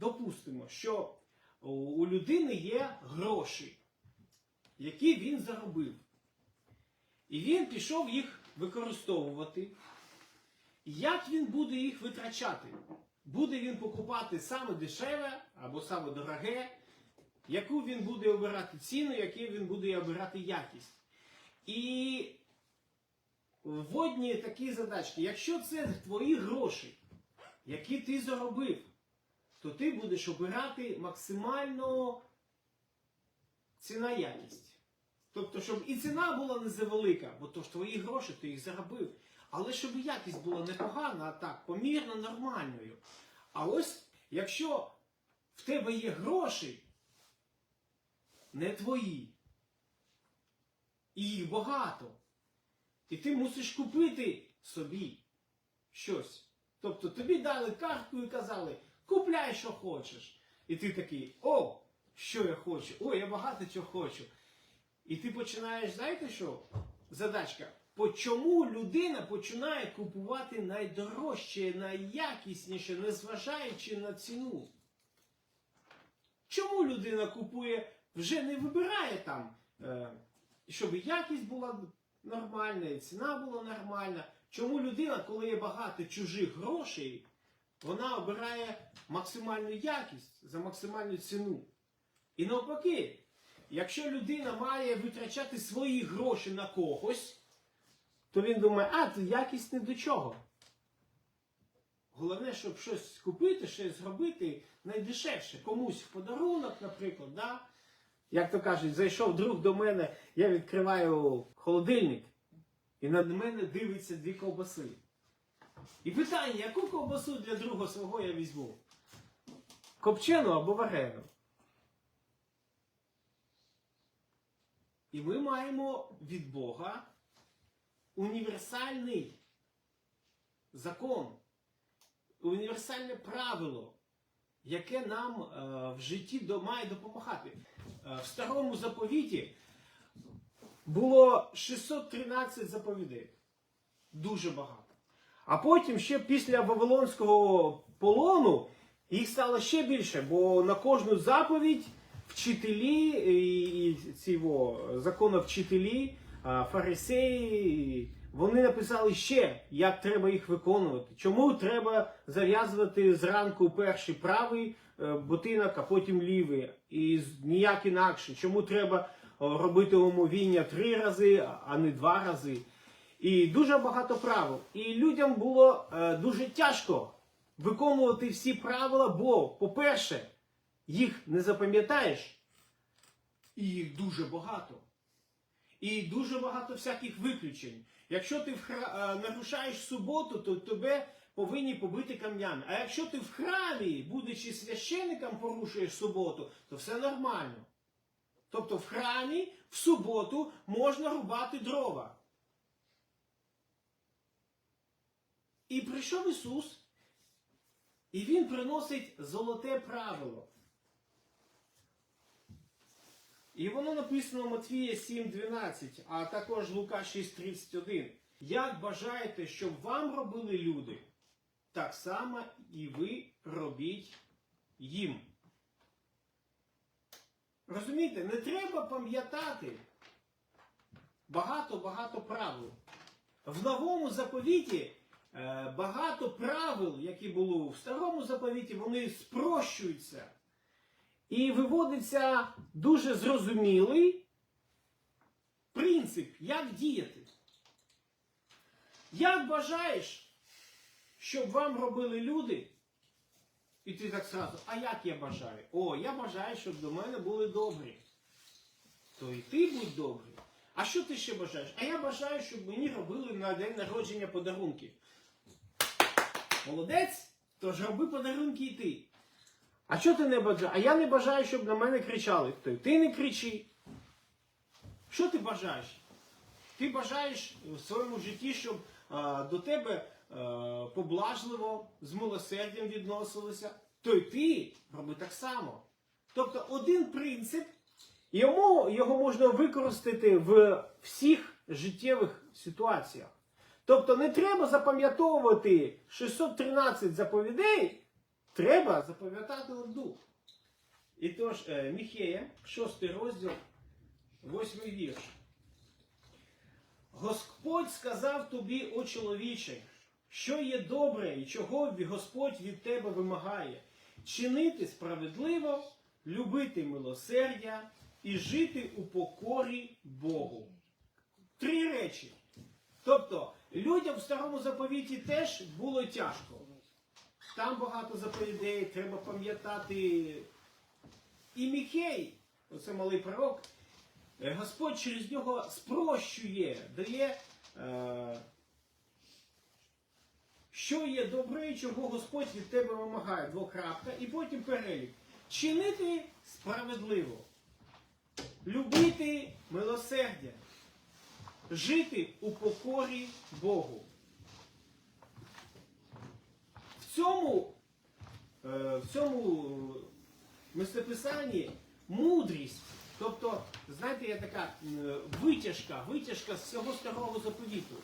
допустимо, що у- людини є гроші, які він заробив. І він пішов їх використовувати. Як він буде їх витрачати? Буде він покупати саме дешеве або саме дороге, яку він буде обирати ціну, яку він буде обирати якість. І вводні такі задачки. Якщо це твої гроші, які ти заробив, то ти будеш обирати максимально ціна якість. Тобто, щоб і ціна була не завелика, бо то ж твої гроші, ти їх заробив. Але щоб якість була непогана, а так, помірно нормальною. А ось якщо в тебе є гроші, не твої, і їх багато, і ти мусиш купити собі щось. Тобто тобі дали картку і казали, купляй, що хочеш. І ти такий, о, що я хочу, о, я багато чого хочу. І ти починаєш, знаєте що? Задачка. Чому людина починає купувати найдорожче, найякісніше, незважаючи на ціну? Чому людина купує, вже не вибирає там, е, щоб якість була нормальна, і ціна була нормальна? Чому людина, коли є багато чужих грошей, вона обирає максимальну якість за максимальну ціну? І навпаки, якщо людина має витрачати свої гроші на когось, то він думає, а, то якість не до чого. Головне, щоб щось купити, щось зробити найдешевше. Комусь в подарунок, наприклад. Да? Як то кажуть, зайшов друг до мене, я відкриваю холодильник, і на мене дивиться дві ковбаси. І питання, яку ковбасу для друга свого я візьму? Копчену або варену? І ми маємо від Бога універсальний закон, універсальне правило, яке нам е, в житті до- має допомагати. Е, в старому заповіті було 613 заповідей. Дуже багато. А потім ще після Вавилонського полону їх стало ще більше, бо на кожну заповідь вчителі і, ці законовчителі, фарисеї, вони написали ще, як треба їх виконувати. Чому треба зав'язувати зранку перший правий е, ботинок, а потім лівий, і ніяк інакше. Чому треба робити омовіння три рази, а не два рази. І дуже багато правил. І людям було е, дуже тяжко виконувати всі правила, бо, по-перше, їх не запам'ятаєш, і їх дуже багато. І дуже багато всяких виключень. Якщо ти хра... е, нарушаєш суботу, то тебе повинні побити камнями. А якщо ти в храмі, будучи священником, порушуєш суботу, то все нормально. Тобто в храмі в суботу можна рубати дрова. І прийшов Ісус, і Він приносить золоте правило. І воно написано Матвія 7.12, а також Лука 6.31. Як бажаєте, щоб вам робили люди, так само і ви робіть їм. Розумієте, не треба пам'ятати багато-багато правил. В новому заповіті багато правил, які були в старому заповіті, вони спрощуються. І виводиться дуже зрозумілий принцип, як діяти. Як бажаєш, щоб вам робили люди, і ти так сразу, а як я бажаю? О, я бажаю, щоб до мене були добрі. То і ти будь добрий. А що ти ще бажаєш? А я бажаю, щоб мені робили на день народження подарунки. Молодець? Тож роби подарунки і ти. А що ти не бажаєш? А я не бажаю, щоб на мене кричали. То ти не кричи. Що ти бажаєш? Ти бажаєш в своєму житті, щоб а, до тебе а, поблажливо, з милосердям відносилися. То й ти роби так само. Тобто один принцип, йому, його можна використати в всіх життєвих ситуаціях. Тобто не треба запам'ятовувати 613 заповідей, треба запам'ятати одну. І тож, е, Міхея, 6 розділ, 8 вірш. Господь сказав тобі, о чоловіче, що є добре і чого Господь від тебе вимагає, чинити справедливо, любити милосердя і жити у покорі Богу. Три речі. Тобто, людям в старому заповіті теж було тяжко. Там багато заповідей, треба пам'ятати. І Міхей, оце малий пророк, е, Господь через нього спрощує, дає, е, що є добре і чого Господь від тебе вимагає. Двокрапка, і потім перелік. Чинити справедливо, любити милосердя, жити у покорі Богу. В цьому, е, в цьому мистописанні мудрість. Тобто, знаєте, є така витяжка, витяжка з всього старого заповіту.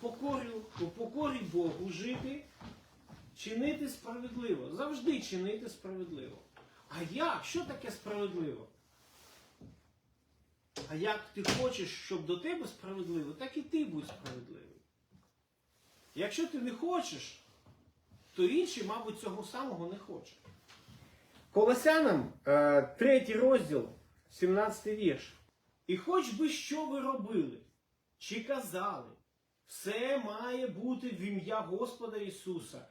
Покорю, у покорі Богу жити, чинити справедливо. Завжди чинити справедливо. А як? Що таке справедливо? А як ти хочеш, щоб до тебе справедливо, так і ти будь справедливий. Якщо ти не хочеш, то інші, мабуть, цього самого не хочуть. Колосянам, е, третій розділ, 17 вірш. І хоч би що ви робили, чи казали, все має бути в ім'я Господа Ісуса,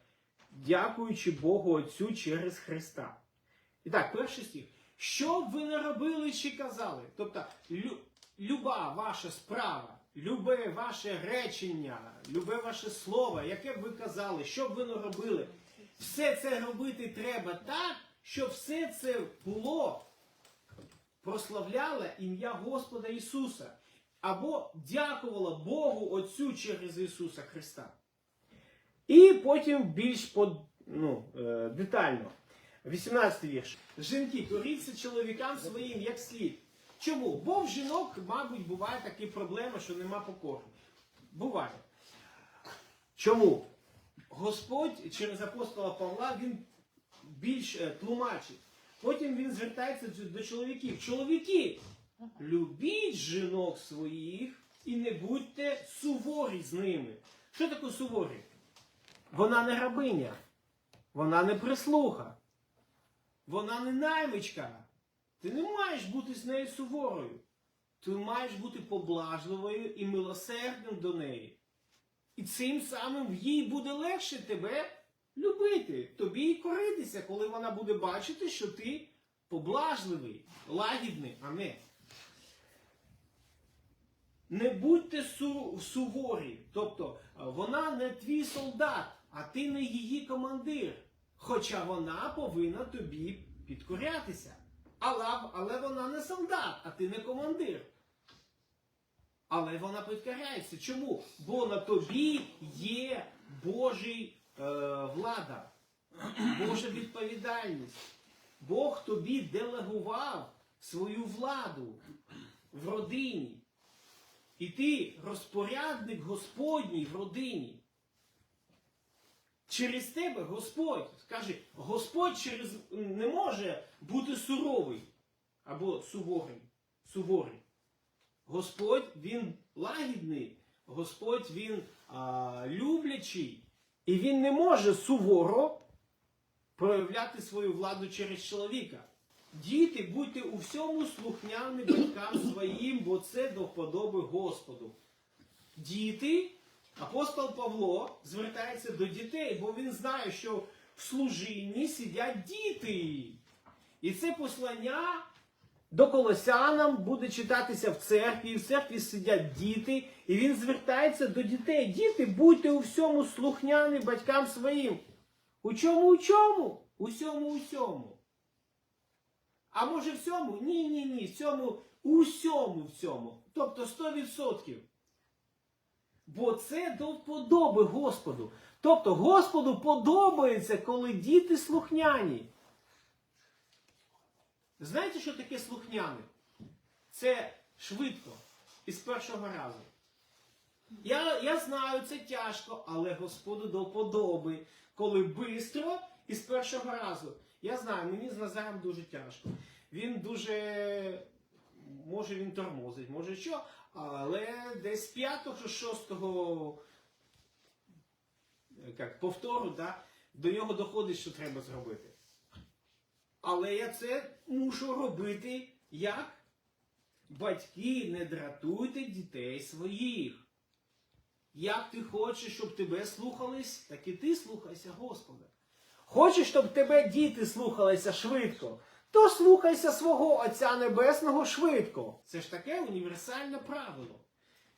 дякуючи Богу Отцю через Христа. І так, перший стих. Що б ви не робили чи казали? Тобто, лю- люба ваша справа, любе ваше речення, любе ваше слово, яке б ви казали, що б ви не робили, все це робити треба так, щоб все це було, прославляло ім'я Господа Ісуса. Або дякувало Богу Отцю через Ісуса Христа. І потім більш под, ну, е, детально. 18 вірш. Жінки, коріться чоловікам своїм як слід. Чому? Бо в жінок, мабуть, буває такі проблеми, що нема покори. Буває. Чому? Господь через апостола Павла він більш е, тлумачить. Потім він звертається до чоловіків. Чоловіки, любіть жінок своїх і не будьте суворі з ними. Що таке суворі? Вона не рабиня, вона не прислуга, вона не наймичка. Ти не маєш бути з нею суворою. Ти маєш бути поблажливою і милосердним до неї. І цим самим їй буде легше тебе любити, тобі і коритися, коли вона буде бачити, що ти поблажливий, лагідний, а не. Не будьте су- суворі. Тобто е, вона не твій солдат, а ти не її командир. Хоча вона повинна тобі підкорятися. Але, але вона не солдат, а ти не командир. Але вона підкоряється. Чому? Бо на тобі є Божий е, влада, Божа відповідальність. Бог тобі делегував свою владу в родині. І ти розпорядник Господній в родині. Через тебе Господь каже, Господь через не може бути суровий або суворий. суворий. Господь він лагідний, Господь він а, люблячий, і він не може суворо проявляти свою владу через чоловіка. Діти, будьте у всьому слухняні батькам своїм, бо це до вподоби Господу. Діти, апостол Павло звертається до дітей, бо він знає, що в служінні сидять діти. І це послання до колосянам буде читатися в церкві, і в церкві сидять діти, і він звертається до дітей. Діти, будьте у всьому слухняні батькам своїм. У чому, у чому? Усьому, усьому. А може в цьому? Ні, ні, ні. В цьому, усьому в цьому. Тобто 100%. Бо це до вподоби Господу. Тобто Господу подобається, коли діти слухняні. Знаєте, що таке слухняний? Це швидко і з першого разу. Я, я знаю, це тяжко, але Господу до вподоби, коли бистро із першого разу. Я знаю, мені з Назаром дуже тяжко. Він дуже. Може він тормозить, може що, але десь з п'ятого, шостого е, як, повтору, да, до нього доходить, що треба зробити. Але я це мушу робити як? Батьки, не дратуйте дітей своїх. Як ти хочеш, щоб тебе слухались, так і ти слухайся Господа. Хочеш, щоб тебе діти слухалися швидко, то слухайся свого Отця Небесного швидко. Це ж таке універсальне правило.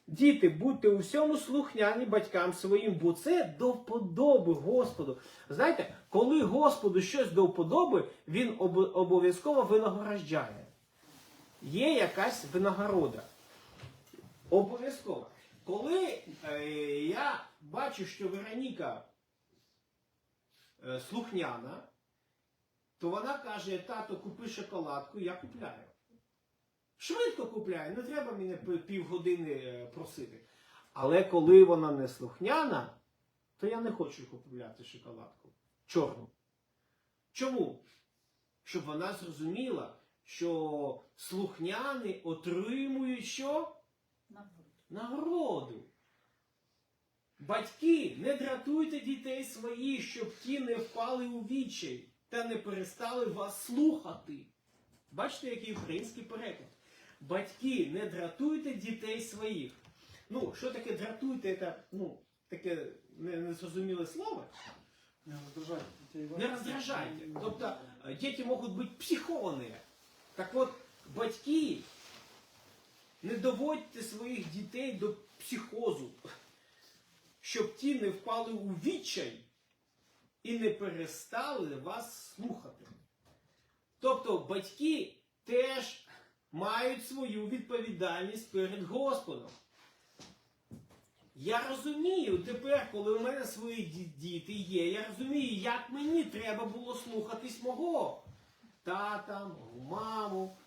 Діти, будьте у всьому слухняні батькам своїм, бо це до вподоби Господу. Знаєте, коли Господу щось до вподоби, він об- обов'язково винагороджає. Є якась винагорода. Обов'язково. Коли е, я бачу, що Вероніка е, слухняна, то вона каже, тато, купи шоколадку, я купляю. Швидко купляю, не треба мене пи- півгодини е, просити. Але коли вона не слухняна, то я не хочу купувати шоколадку. Чорну. Чому? Щоб вона зрозуміла, що слухняни отримують що? Нагороду. Батьки, не дратуйте дітей своїх, щоб ті не впали у відчай та не перестали вас слухати. Бачите, який український переклад. Батьки, не дратуйте дітей своїх. Ну, що таке дратуйте, це ну, таке не- незрозуміле слово. Не раздражайте. Не раздражайте. Тобто е, діти можуть бути психовані. Так от, батьки, не доводьте своїх дітей до психозу, щоб ті не впали у відчай і не перестали вас слухати. Тобто батьки теж мають свою відповідальність перед Господом. Я розумію тепер, коли у мене свої діти є, я розумію, як мені треба було слухатись мого тата, мого маму.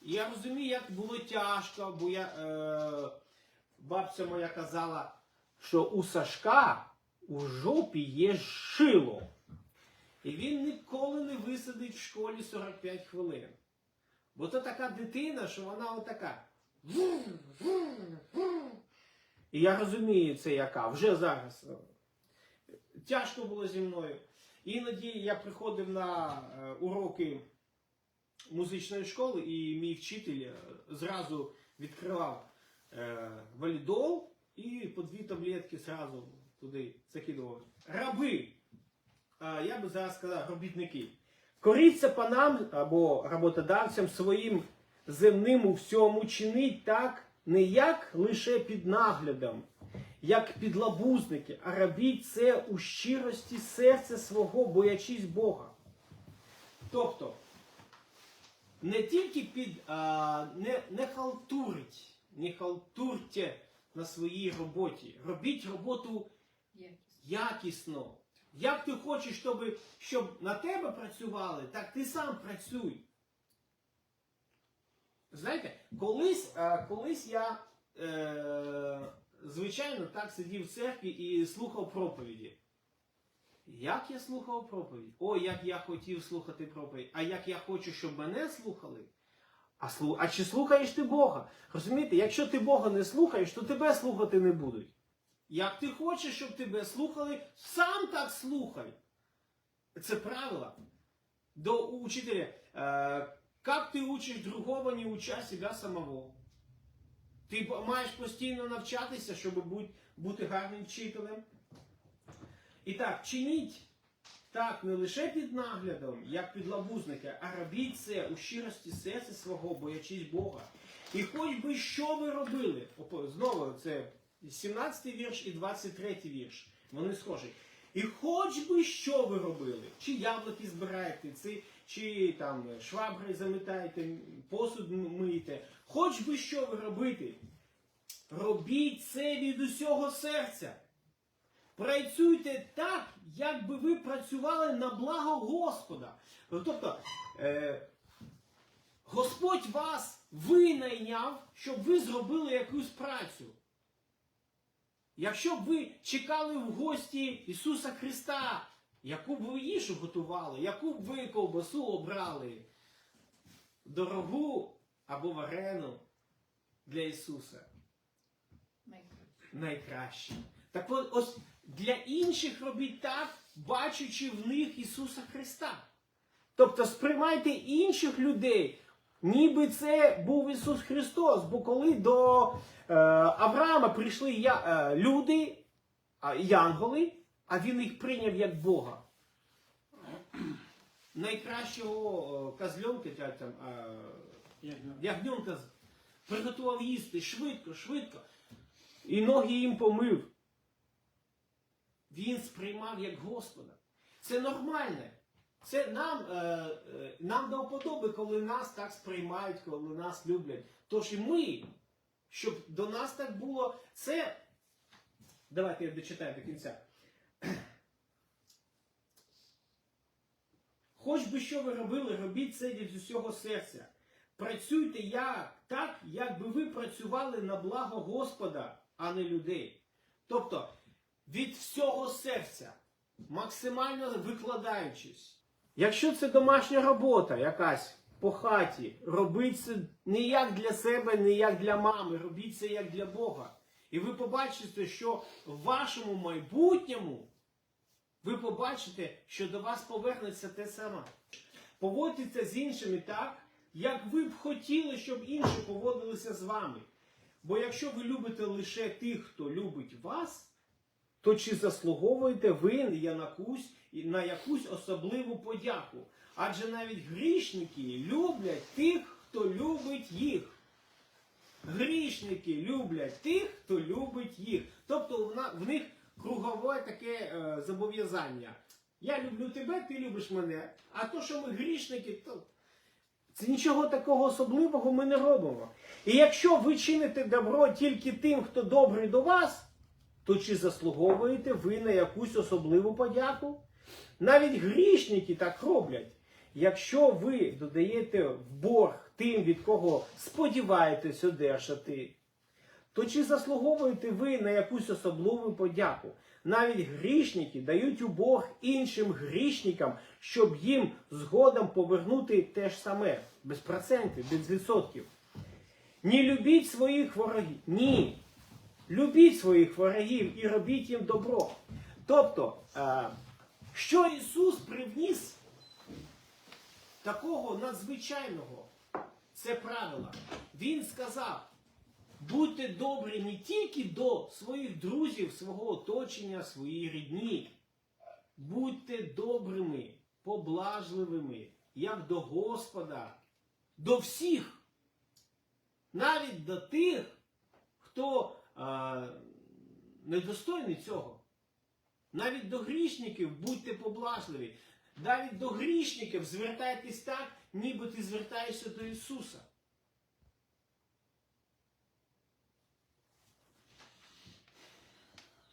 Я розумію, як було тяжко, бо я, е, бабця моя казала, що у Сашка у жопі є шило. І він ніколи не висадить в школі 45 хвилин. Бо то така дитина, що вона отака. І я розумію це яка, вже зараз. Тяжко було зі мною. Іноді я приходив на е, уроки музичної школи, і мій вчитель е, зразу відкривав е, валідол і по дві таблетки зразу туди закидував. Раби, а я би зараз сказав, робітники. Коріться панам або роботодавцям своїм земним у всьому чинить так, не як лише під наглядом, як підлабузники, а робіть це у щирості серця свого, боячись Бога. Тобто, не тільки під а, не, не халтурить, не халтурте на своїй роботі. Робіть роботу якісно. Як ти хочеш, щоб, щоб на тебе працювали, так ти сам працюй. Знаєте, колись, е, колись я, е, звичайно, так сидів в церкві і слухав проповіді. Як я слухав проповідь? О, як я хотів слухати проповідь. А як я хочу, щоб мене слухали? А, слу... а чи слухаєш ти Бога? Розумієте, якщо ти Бога не слухаєш, то тебе слухати не будуть. Як ти хочеш, щоб тебе слухали, сам так слухай. Це правило. До учителя. Э, как ти учиш другого, не уча себе самого? Ти маєш постійно навчатися, щоб бути, гарним вчителем. І так, чиніть так не лише під наглядом, як підлабузники, а робіть це у щирості серця свого, боячись Бога. І хоч би що ви робили, знову це 17 вірш і 23 вірш. Вони схожі. І хоч би що ви робили, чи яблуки збираєте, чи, чи там швабри замітаєте, посуд миєте, хоч би що ви робите, робіть це від усього серця. Працюйте так, як би ви працювали на благо Господа. Тобто, е, Господь вас винайняв, щоб ви зробили якусь працю. Якщо б ви чекали в гості Ісуса Христа, Яку б ви їжу готували, яку б ви ковбасу обрали? Дорогу або варену для Ісуса? Найкраще. Так от, ось для інших робіть так, бачачи в них Ісуса Христа. Тобто сприймайте інших людей, ніби це був Ісус Христос. Бо коли до Авраама прийшли я, е, люди, янголи, а він їх прийняв як Бога. Найкращого е, козльонка, там, е, ягненка приготував їсти швидко, швидко. І ноги їм помив. Він сприймав як Господа. Це нормальне. Це нам, е, е, нам до вподоби, коли нас так сприймають, коли нас люблять. Тож і ми, щоб до нас так було, це. Давайте я дочитаю до кінця. Хоч би що ви робили, робіть це від усього серця. Працюйте як, так, як би ви працювали на благо Господа, а не людей. Тобто від всього серця, максимально викладаючись. Якщо це домашня робота якась по хаті, робіть це не як для себе, не як для мами, робіть це як для Бога. І ви побачите, що в вашому майбутньому ви побачите, що до вас повернеться те саме. Поводьтеся з іншими так, як ви б хотіли, щоб інші поводилися з вами. Бо якщо ви любите лише тих, хто любить вас, то чи заслуговуєте ви на якусь, на якусь особливу подяку? Адже навіть грішники люблять тих, хто любить їх. Грішники люблять тих, хто любить їх. Тобто в них кругове таке е, зобов'язання. Я люблю тебе, ти любиш мене. А то, що ми грішники, то це нічого такого особливого ми не робимо. І якщо ви чините добро тільки тим, хто добрий до вас, то чи заслуговуєте ви на якусь особливу подяку? Навіть грішники так роблять. Якщо ви додаєте в борг тим, від кого сподіваєтесь одержати, то чи заслуговуєте ви на якусь особливу подяку? Навіть грішники дають у борг іншим грішникам, щоб їм згодом повернути те ж саме, без процентів, без відсотків. Не любіть своїх ворогів. Ні. Любіть своїх ворогів і робіть їм добро. Тобто, е, що Ісус привніс такого надзвичайного, це правило. Він сказав, будьте добрі не тільки до своїх друзів, свого оточення, своїй рідні. Будьте добрими, поблажливими, як до Господа, до всіх, навіть до тих, хто а, недостойний цього. Навіть до грішників будьте поблажливі. Навіть до грішників звертайтесь так, ніби ти звертаєшся до Ісуса.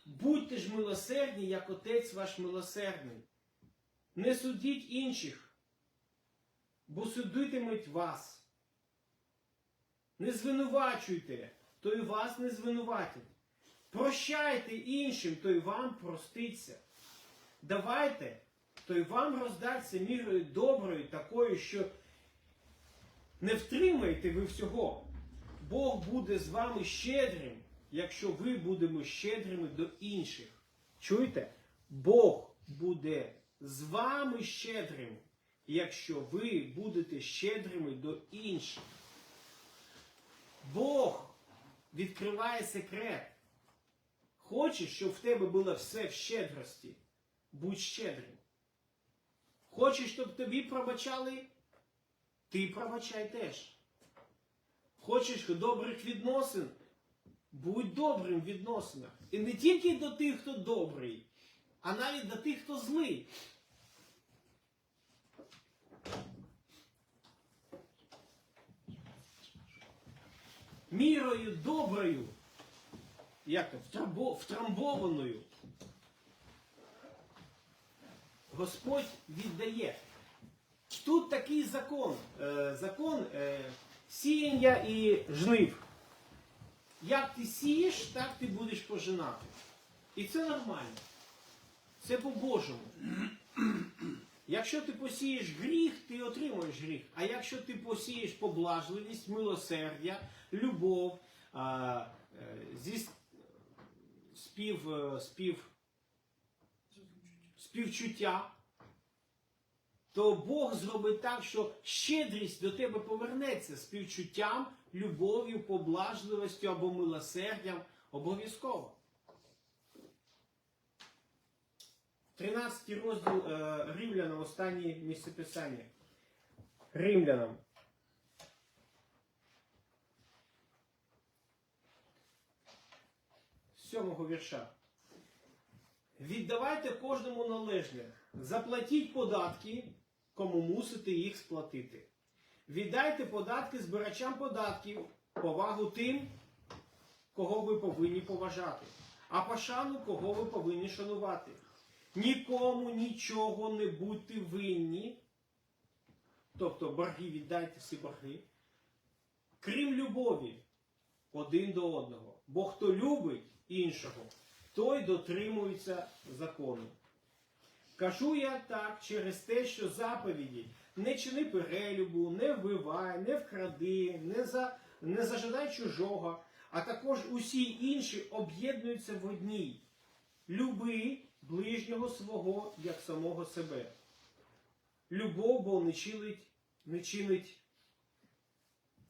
Будьте ж милосердні, як Отець ваш милосердний. Не судіть інших, бо судитимуть вас. Не звинувачуйте, то й вас не звинуватять. Прощайте іншим, то й вам проститься. Давайте, то й вам роздаться мірою доброю, такою, що не втримаєте ви всього. Бог буде з вами щедрим, якщо ви будемо щедрими до інших. Чуєте? Бог буде з вами щедрим, якщо ви будете щедрими до інших. Бог відкриває секрет. Хочеш, щоб в тебе було все в щедрості? Будь щедрим. Хочеш, щоб тобі пробачали? Ти пробачай теж. Хочеш добрих відносин? Будь добрим в відносинах. І не тільки до тих, хто добрий, а навіть до тих, хто злий. Мірою доброю, як втрамбованою, Господь віддає. Тут такий закон. Е, закон е, сіяння і жнив. Як ти сієш, так ти будеш пожинати. І це нормально. Це по-божому. Якщо ти посієш гріх, ти отримуєш гріх. А якщо ти посієш поблажливість, милосердя, любов, е, спів, спів, співчуття, то Бог зробить так, що щедрість до тебе повернеться співчуттям, любов'ю, поблажливістю або милосердям обов'язково. 13 розділ е, Римлянам, останнє місцеписання. Римлянам. Сьомого вірша. Віддавайте кожному належне. Заплатіть податки, кому мусите їх сплатити. Віддайте податки збирачам податків, повагу тим, кого ви повинні поважати, а пошану, кого ви повинні шанувати. Нікому нічого не будьте винні. Тобто борги віддайте всі борги. Крім любові один до одного. Бо хто любить іншого, той дотримується закону. Кажу я так через те, що заповіді не чини перелюбу, не вбивай, не вкради, не, за, не зажадай чужого, а також усі інші об'єднуються в одній. Люби ближнього свого як самого себе. Любов, бо не чинить, не чинить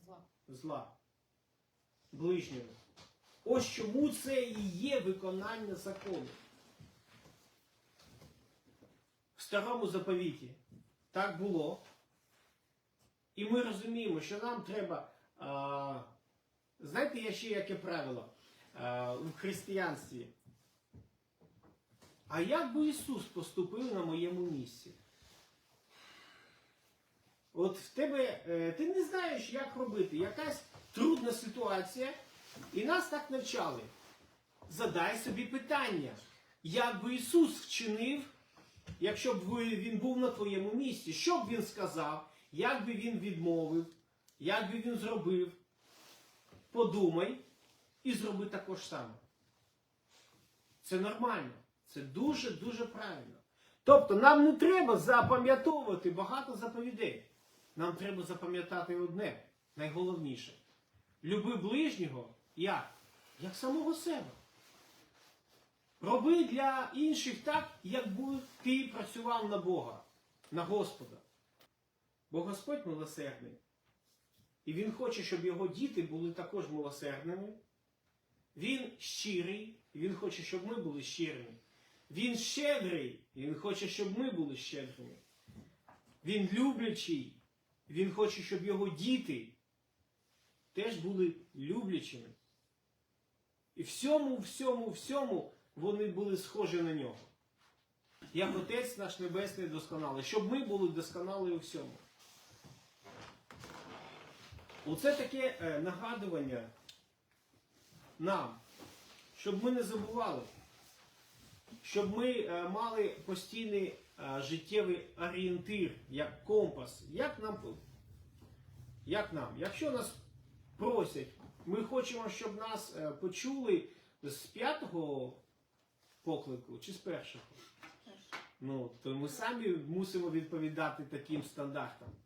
Зла. зла ближньому. Ось чому це і є виконання закону. В старому заповіті так було. І ми розуміємо, що нам треба. А, знаєте, є ще яке правило а, в християнстві. А як би Ісус поступив на моєму місці? От в тебе е, ти не знаєш, як робити. Якась трудна ситуація, і нас так навчали. Задай собі питання, як би Ісус вчинив, якщо б він був на твоєму місці, що б він сказав, як би він відмовив, як би він зробив. Подумай і зроби також саме. Це нормально. Це дуже-дуже правильно. Тобто нам не треба запам'ятовувати багато заповідей. Нам треба запам'ятати одне, найголовніше. Люби ближнього як? Як самого себе. Роби для інших так, якби ти працював на Бога, на Господа. Бо Господь милосердний. І Він хоче, щоб його діти були також милосердними. Він щирий, і Він хоче, щоб ми були щирими. Він щедрий, і Він хоче, щоб ми були щедрими. Він люблячий, він хоче, щоб його діти теж були люблячими. І всьому, всьому, всьому вони були схожі на нього. Як Отець наш Небесний досконалий, щоб ми були досконалі у всьому. Оце таке е, нагадування нам, щоб ми не забували, щоб ми е, мали постійний е, життєвий орієнтир, як компас. Як нам, як нам? Якщо нас просять, ми хочемо, щоб нас е, почули з п'ятого поклику чи з першого. Ну, то ми самі мусимо відповідати таким стандартам.